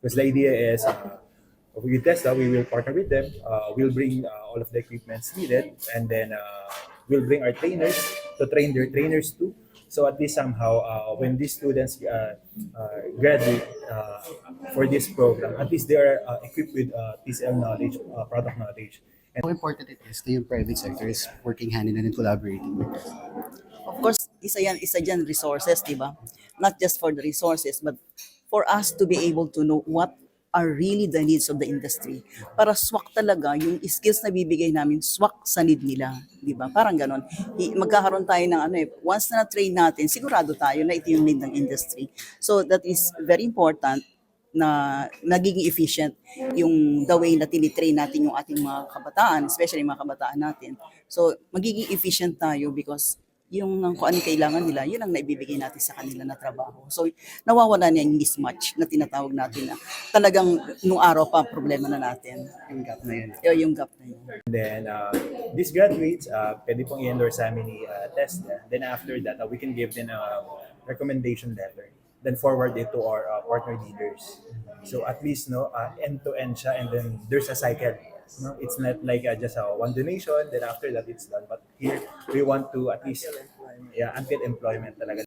Because the idea is, uh, with Tesla, we will partner with them. Uh, we'll bring uh, all of the equipments needed, and then uh, we'll bring our trainers to train their trainers too. So at least somehow, uh, when these students uh, uh, graduate uh, for this program, at least they are uh, equipped with uh, TCL knowledge, uh, product knowledge, and How important it is na yung private sector is working hand in hand and collaborating with us. Of course, isa yan, isa dyan resources, di ba? Not just for the resources, but for us to be able to know what are really the needs of the industry. Para swak talaga yung skills na bibigay namin, swak sa need nila. Di ba? Parang ganon. I- Magkakaroon tayo ng ano eh, once na na-train natin, sigurado tayo na ito yung need ng industry. So that is very important na nagiging efficient yung the way na tinitrain natin yung ating mga kabataan, especially mga kabataan natin. So, magiging efficient tayo because yung kung ano kailangan nila, yun ang naibibigay natin sa kanila na trabaho. So, nawawala na yung mismatch na tinatawag natin na talagang nung araw pa problema na natin. Yung gap na yun. Yung, yung gap na yun. then uh, these graduates, uh, pwede pong i-endorse sa amin ni uh, Tesla. Then after that, uh, we can give them a recommendation letter. Then forward it to our uh, partner dealers. So at least no, uh, end-to-end siya and then there's a cycle. No, it's not like uh, just a one donation. Then after that, it's done. But here we want to at least yeah until employment talaga.